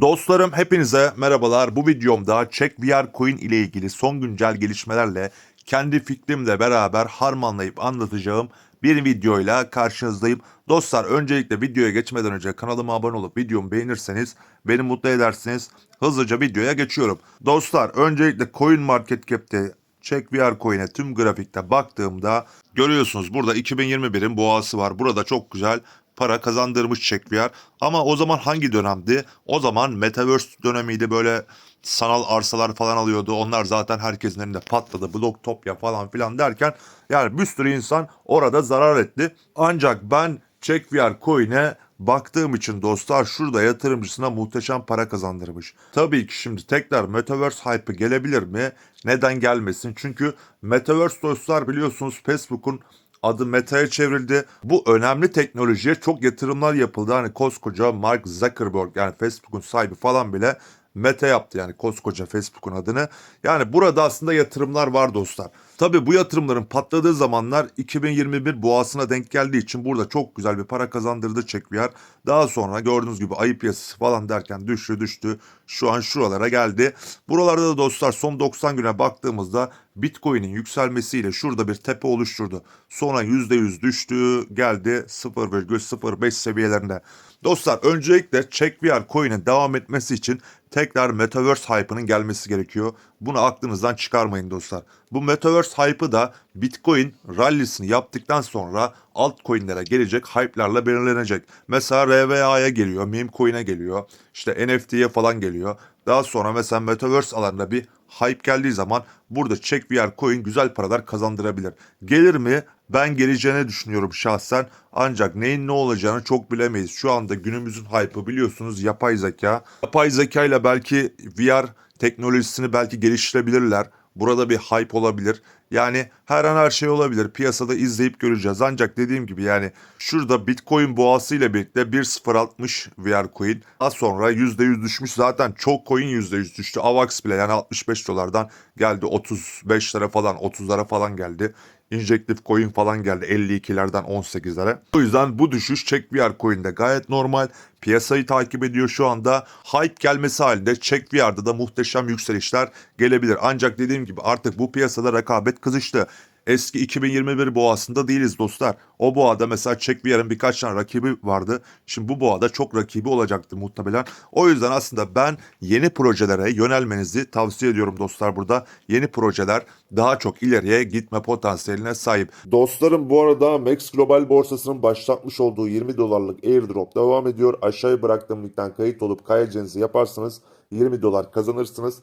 Dostlarım hepinize merhabalar. Bu videomda Check VR Coin ile ilgili son güncel gelişmelerle kendi fikrimle beraber harmanlayıp anlatacağım bir videoyla karşınızdayım. Dostlar öncelikle videoya geçmeden önce kanalıma abone olup videomu beğenirseniz beni mutlu edersiniz. Hızlıca videoya geçiyorum. Dostlar öncelikle Coin Market Cap'te Check VR Coin'e tüm grafikte baktığımda görüyorsunuz burada 2021'in boğası var. Burada çok güzel para kazandırmış VR. Ama o zaman hangi dönemdi? O zaman Metaverse dönemiydi böyle sanal arsalar falan alıyordu. Onlar zaten herkesin elinde patladı. Blocktopia falan filan derken yani bir sürü insan orada zarar etti. Ancak ben Check VR Coin'e baktığım için dostlar şurada yatırımcısına muhteşem para kazandırmış. Tabii ki şimdi tekrar Metaverse hype'ı gelebilir mi? Neden gelmesin? Çünkü Metaverse dostlar biliyorsunuz Facebook'un adı Meta'ya çevrildi. Bu önemli teknolojiye çok yatırımlar yapıldı. Hani koskoca Mark Zuckerberg yani Facebook'un sahibi falan bile Meta yaptı yani koskoca Facebook'un adını. Yani burada aslında yatırımlar var dostlar. Tabii bu yatırımların patladığı zamanlar 2021 boğasına denk geldiği için burada çok güzel bir para kazandırdı CheckVR. Daha sonra gördüğünüz gibi ayı piyasası falan derken düştü düştü. Şu an şuralara geldi. Buralarda da dostlar son 90 güne baktığımızda Bitcoin'in yükselmesiyle şurada bir tepe oluşturdu. Sonra %100 düştü geldi 0,05 seviyelerinde. Dostlar öncelikle CheckVR coin'in devam etmesi için tekrar Metaverse hype'ının gelmesi gerekiyor. Bunu aklınızdan çıkarmayın dostlar. Bu Metaverse hype'ı da Bitcoin rallisini yaptıktan sonra altcoin'lere gelecek hype'larla belirlenecek. Mesela RVA'ya geliyor, meme coin'e geliyor, işte NFT'ye falan geliyor. Daha sonra mesela Metaverse alanında bir hype geldiği zaman burada Check VR coin güzel paralar kazandırabilir. Gelir mi? Ben geleceğini düşünüyorum şahsen. Ancak neyin ne olacağını çok bilemeyiz. Şu anda günümüzün hype'ı biliyorsunuz yapay zeka. Yapay zeka ile belki VR teknolojisini belki geliştirebilirler. Burada bir hype olabilir. Yani her an her şey olabilir. Piyasada izleyip göreceğiz. Ancak dediğim gibi yani şurada Bitcoin boğası ile birlikte 1.060 VR coin. Az sonra %100 düşmüş. Zaten çok coin %100 düştü. AVAX bile yani 65 dolardan geldi 35'lere falan 30'lara falan geldi. Injective coin falan geldi 52'lerden 18'lere. O yüzden bu düşüş Check VR coin'de gayet normal. Piyasayı takip ediyor şu anda. Hype gelmesi halinde Check VR'da da muhteşem yükselişler gelebilir. Ancak dediğim gibi artık bu piyasada rekabet kızıştı. Eski 2021 boğasında değiliz dostlar. O boğada mesela VR'ın birkaç tane rakibi vardı. Şimdi bu boğada çok rakibi olacaktır muhtemelen. O yüzden aslında ben yeni projelere yönelmenizi tavsiye ediyorum dostlar burada. Yeni projeler daha çok ileriye gitme potansiyeline sahip. Dostlarım bu arada Max Global borsasının başlatmış olduğu 20 dolarlık airdrop devam ediyor. Aşağıya bıraktığım linkten kayıt olup kayacağınızı yaparsanız 20 dolar kazanırsınız.